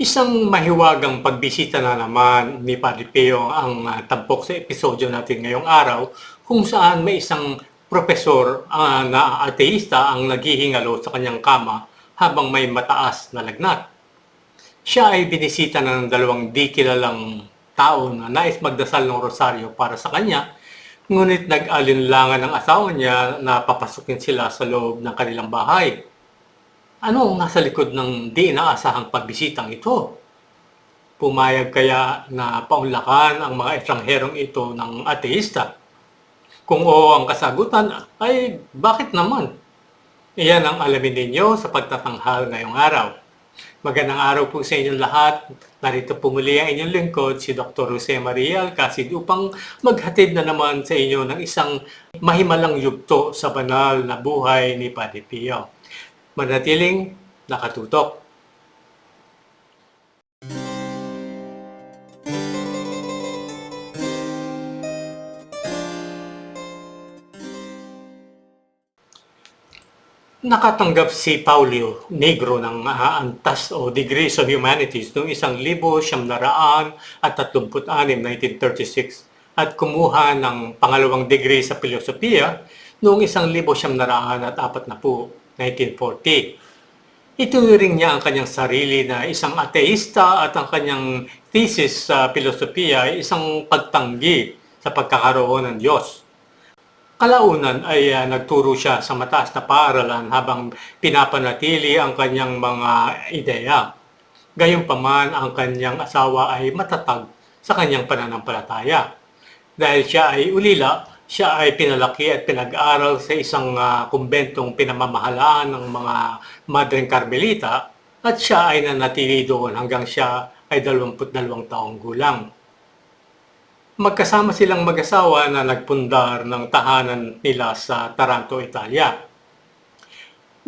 Isang mahiwagang pagbisita na naman ni Padre Pio ang ah, tampok sa episodyo natin ngayong araw kung saan may isang profesor ah, na ateista ang naghihingalo sa kanyang kama habang may mataas na lagnat. Siya ay binisita ng dalawang di kilalang tao na nais magdasal ng rosaryo para sa kanya, ngunit nag-alinlangan ng asawa niya na papasukin sila sa loob ng kanilang bahay. Ano ang nasa likod ng di inaasahang pagbisitang ito? Pumayag kaya na paunlakan ang mga estrangherong ito ng ateista? Kung oo ang kasagutan, ay bakit naman? Iyan ang alamin ninyo sa pagtatanghal ngayong araw. Magandang araw po sa inyong lahat. Narito po muli ang inyong lingkod, si Dr. Jose Maria Alcacid upang maghatid na naman sa inyo ng isang mahimalang yugto sa banal na buhay ni Padre Pio manatiling nakatutok. Nakatanggap si Paulio Negro ng ah, antas o Degrees of Humanities noong isang libo siyam na raan at 36, 1936 at kumuha ng pangalawang degree sa filosofiya noong isang libo siyam na raan at apat na po, 1940. Ituwiring niya ang kanyang sarili na isang ateista at ang kanyang thesis sa filosofiya ay isang pagtanggi sa pagkakaroon ng Diyos. Kalaunan ay ah, nagturo siya sa mataas na paaralan habang pinapanatili ang kanyang mga ideya. Gayunpaman ang kanyang asawa ay matatag sa kanyang pananampalataya. Dahil siya ay ulila, siya ay pinalaki at pinag-aral sa isang ah, kumbentong pinamamahalaan ng mga Madreng Carmelita at siya ay nanatili doon hanggang siya ay 22 taong gulang. Magkasama silang mag-asawa na nagpundar ng tahanan nila sa Taranto, Italia.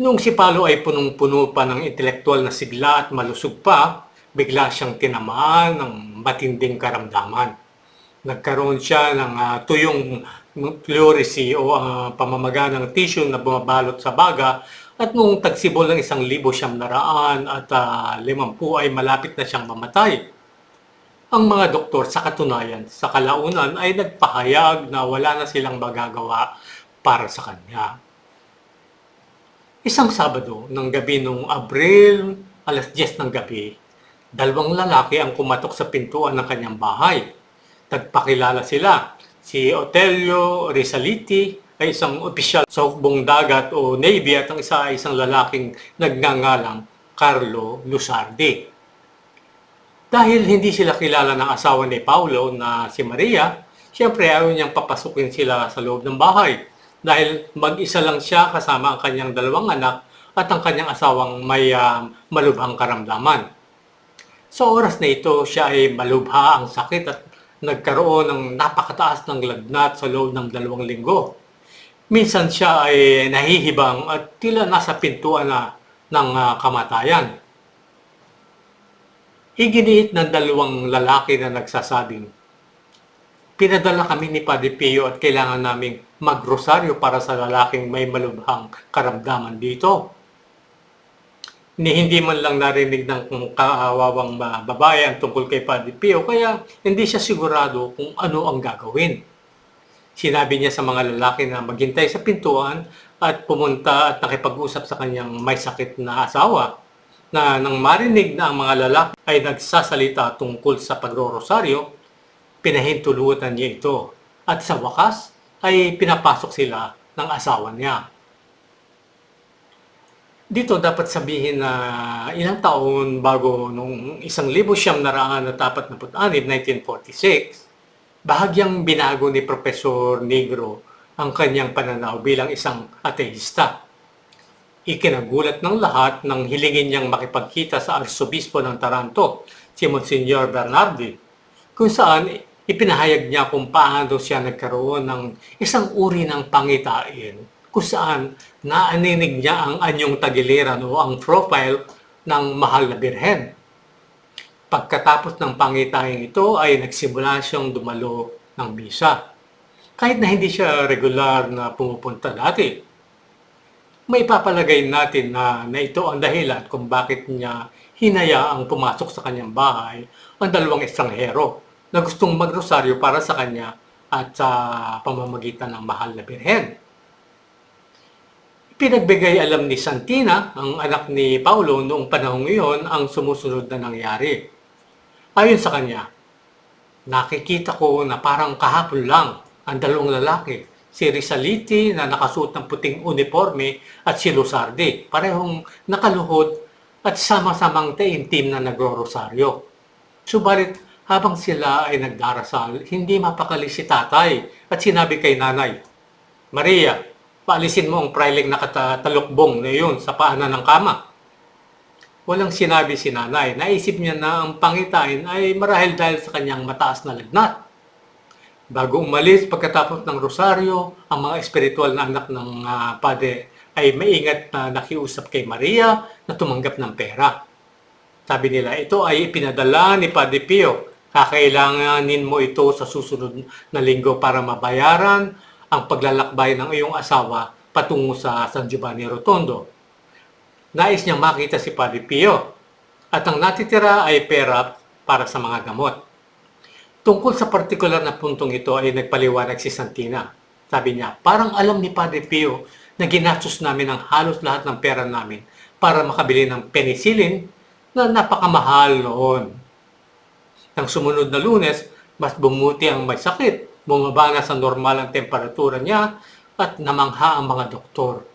Nung si Palo ay punong-puno pa ng intelektual na sigla at malusog pa, bigla siyang tinamaan ng matinding karamdaman. Nagkaroon siya ng ah, tuyong pleurisy o ah, pamamaga ng tissue na bumabalot sa baga at nung tagsibol ng isang libo siyam na raan at ah, limampu ay malapit na siyang mamatay. Ang mga doktor sa katunayan sa kalaunan ay nagpahayag na wala na silang magagawa para sa kanya. Isang Sabado ng gabi nung Abril, alas 10 ng gabi, dalawang lalaki ang kumatok sa pintuan ng kanyang bahay. Tagpakilala sila. Si Otelio Rizaliti ay isang opisyal sa hukbong dagat o Navy at ang isa ay isang lalaking nagngangalang Carlo Lusardi. Dahil hindi sila kilala ng asawa ni Paulo na si Maria, siyempre ayaw niyang papasukin sila sa loob ng bahay dahil mag-isa lang siya kasama ang kanyang dalawang anak at ang kanyang asawang may ah, malubhang karamdaman. Sa oras na ito, siya ay malubha ang sakit at nagkaroon ng napakataas ng lagnat sa loob ng dalawang linggo. Minsan siya ay nahihibang at tila nasa pintuan na ng ah, kamatayan. Iginiit ng dalawang lalaki na nagsasabing, Pinadala kami ni Padre Pio at kailangan naming magrosaryo para sa lalaking may malubhang karamdaman dito. Ni hindi man lang narinig ng kaawawang ang tungkol kay Padre Pio kaya hindi siya sigurado kung ano ang gagawin. Sinabi niya sa mga lalaki na maghintay sa pintuan at pumunta at nakipag-usap sa kanyang may sakit na asawa na nang marinig na ang mga lalaki ay nagsasalita tungkol sa pagrorosaryo, pinahintulutan niya ito. At sa wakas ay pinapasok sila ng asawa niya. Dito dapat sabihin na ilang taon bago nung isang libo siyam na raan at apat na put-anib, 1946, bahagyang binago ni Profesor Negro ang kanyang pananaw bilang isang ateista. Ikinagulat ng lahat nang hilingin niyang makipagkita sa arsobispo ng Taranto, si Monsignor Bernardi, kung saan ipinahayag niya kung paano siya nagkaroon ng isang uri ng pangitain, kung saan naaninig niya ang anyong tagiliran o ang profile ng mahal na birhen. Pagkatapos ng pangitahing ito ay nagsimula siyang dumalo ng misa. Kahit na hindi siya regular na pumupunta dati may papalagay natin na, na ito ang dahilan kung bakit niya hinayaang pumasok sa kanyang bahay ang dalawang estranghero na gustong magrosaryo para sa kanya at sa pamamagitan ng mahal na birhen. Pinagbigay alam ni Santina, ang anak ni Paulo noong panahong iyon, ang sumusunod na nangyari. Ayon sa kanya, nakikita ko na parang kahapon lang ang dalawang lalaki, si Rizaliti na nakasuot ng puting uniforme at si Luzardi, parehong nakaluhod at sama-samang taimtim na nagro-rosaryo. Subalit habang sila ay nagdarasal, hindi mapakali si tatay at sinabi kay nanay, Maria, paalisin mo ang priling nakatalukbong na yun sa paanan ng kama. Walang sinabi si nanay. Naisip niya na ang pangitain ay marahil dahil sa kanyang mataas na lagnat. Bago umalis pagkatapos ng rosaryo, ang mga espiritual na anak ng uh, padre ay maingat na nakiusap kay Maria na tumanggap ng pera. Sabi nila, ito ay ipinadala ni Padre Pio. Kakailanganin mo ito sa susunod na linggo para mabayaran ang paglalakbay ng iyong asawa patungo sa San Giovanni Rotondo. Nais niyang makita si Padre Pio at ang natitira ay pera para sa mga gamot. Tungkol sa partikular na puntong ito ay nagpaliwanag si Santina. Sabi niya, parang alam ni Padre Pio na ginastos namin ang halos lahat ng pera namin para makabili ng penicillin na napakamahal noon. Nang sumunod na lunes, mas bumuti ang may sakit, bumaba na sa normal ang temperatura niya at namangha ang mga doktor.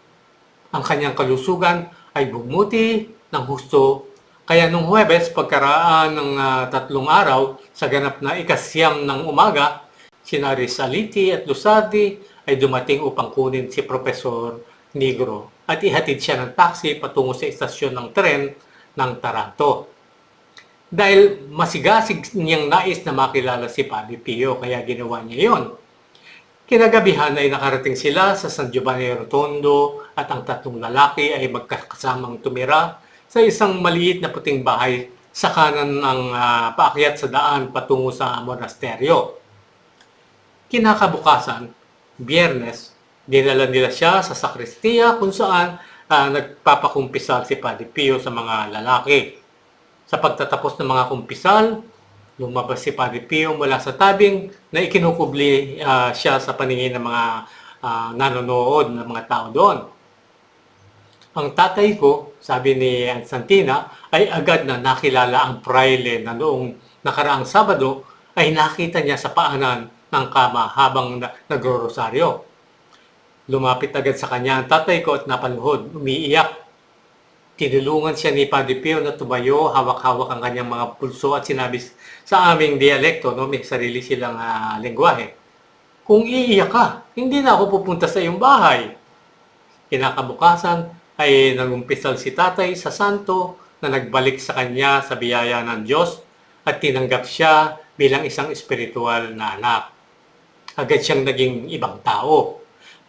Ang kanyang kalusugan ay bumuti ng husto. Kaya nung Huwebes, pagkaraan ng uh, tatlong araw, sa ganap na ikasyam ng umaga, sina Rizaliti at Lusardi ay dumating upang kunin si Profesor Negro at ihatid siya ng taxi patungo sa istasyon ng tren ng Taranto. Dahil masigasig niyang nais na makilala si Padre Pio, kaya ginawa niya yon. Kinagabihan ay nakarating sila sa San Giovanni Rotondo at ang tatlong lalaki ay magkakasamang tumira sa isang maliit na puting bahay sa kanan ng uh, paakyat sa daan patungo sa monasteryo. Kinakabukasan, biyernes, dinala nila siya sa sakristiya kung saan uh, nagpapakumpisal si Padre Pio sa mga lalaki. Sa pagtatapos ng mga kumpisal, lumabas si Padre Pio mula sa tabing na ikinukubli uh, siya sa paningin ng mga uh, nanonood ng mga tao doon. Ang tatay ko, sabi ni Santina, ay agad na nakilala ang praile na noong nakaraang Sabado ay nakita niya sa paanan ng kama habang nagro-rosaryo. Lumapit agad sa kanya ang tatay ko at napaluhod, umiiyak. Tinulungan siya ni Padre Pio na tumayo, hawak-hawak ang kanyang mga pulso at sinabi sa aming dialekto, no, may sarili silang uh, lengguwahe. Kung iiyak ka, hindi na ako pupunta sa iyong bahay. Kinakabukasan ay nangumpisal si tatay sa santo na nagbalik sa kanya sa biyaya ng Diyos at tinanggap siya bilang isang espiritual na anak. Agad siyang naging ibang tao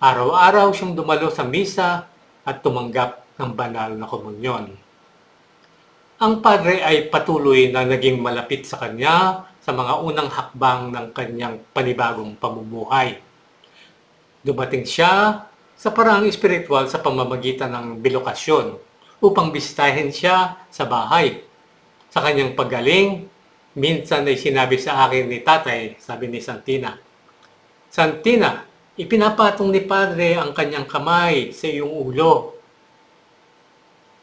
Araw-araw siyang dumalo sa misa at tumanggap ng banal na komunyon. Ang padre ay patuloy na naging malapit sa kanya sa mga unang hakbang ng kanyang panibagong pamumuhay. Dumating siya sa paraang espiritual sa pamamagitan ng bilokasyon upang bisitahin siya sa bahay. Sa kanyang paggaling, minsan ay sinabi sa akin ni tatay, sabi ni Santina, Santina, Ipinapatong ni Padre ang kanyang kamay sa iyong ulo.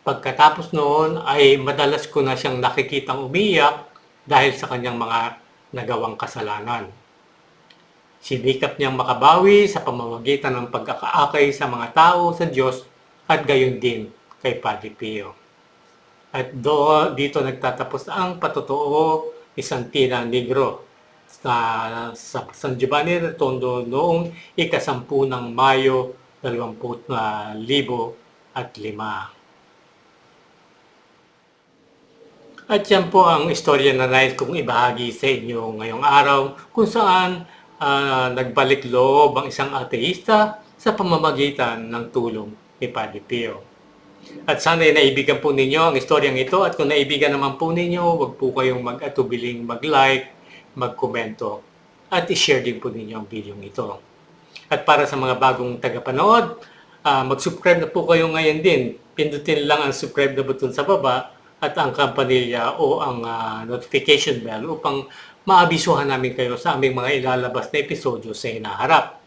Pagkatapos noon ay madalas ko na siyang nakikitang umiyak dahil sa kanyang mga nagawang kasalanan. Sinikap niyang makabawi sa pamamagitan ng pagkakaakay sa mga tao sa Diyos at gayon din kay Padre Pio. At do, dito nagtatapos ang patotoo ni Santina Negro sa, sa San Giovanni Tondo noong ikasampu ng Mayo 20,000 at yan po ang istorya na nais kong ibahagi sa inyo ngayong araw kung saan uh, nagbalik loob ang isang ateista sa pamamagitan ng tulong ni Padre Pio. At sana ay naibigan po ninyo ang istoryang ito at kung naibigan naman po ninyo, huwag po kayong mag-atubiling mag-like, mag-komento at i-share din po ninyo ang video ito. At para sa mga bagong tagapanood, uh, mag-subscribe na po kayo ngayon din. Pindutin lang ang subscribe na button sa baba at ang kampanilya o ang ah, notification bell upang maabisuhan namin kayo sa aming mga ilalabas na episodyo sa hinaharap.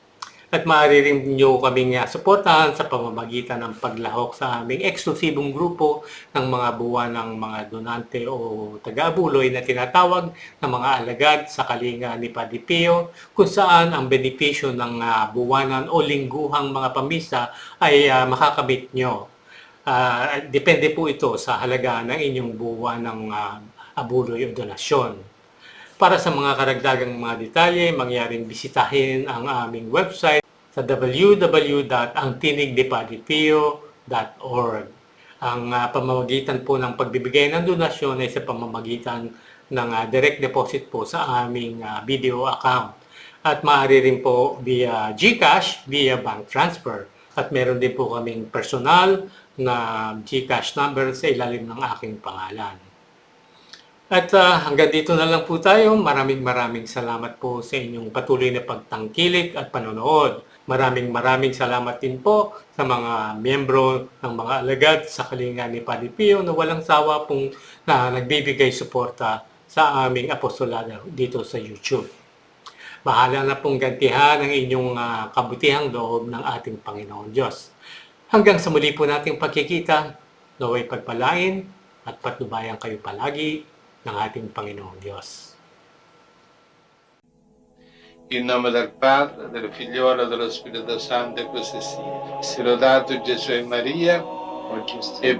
At maaari rin nyo kaming uh, suportahan sa pamamagitan ng paglahok sa aming eksklusibong grupo ng mga buwan ng mga donante o taga-abuloy na tinatawag na mga alagad sa kalinga ni Padre Pio kung saan ang benepisyo ng ah, buwanan o lingguhang mga pamisa ay ah, makakabit nyo. Ah, depende po ito sa halaga ng inyong buwan ng ah, abuloy o donasyon. Para sa mga karagdagang mga detalye, mangyaring bisitahin ang aming website sa www.angtinigdepadipio.org. Ang ah, pamamagitan po ng pagbibigay ng donasyon ay sa pamamagitan ng ah, direct deposit po sa aming ah, video account. At maaari rin po via GCash, via bank transfer. At meron din po kaming personal na GCash number sa ilalim ng aking pangalan. At ah, hanggang dito na lang po tayo. Maraming maraming salamat po sa inyong patuloy na pagtangkilik at panonood. Maraming maraming salamat din po sa mga miyembro ng mga alagad sa kalinga ni Padre Pio na walang sawa pong na nagbibigay suporta sa aming apostolado dito sa YouTube. Bahala na pong gantihan ang inyong ah, kabutihang loob ng ating Panginoon Diyos. Hanggang sa muli po nating pagkikita, naway pagpalain at patnubayan kayo palagi ng ating Panginoong Diyos. In nome del Padre, del Figliolo e dello Spirito Santo, e così sia. Sia lodato Gesù e Maria, e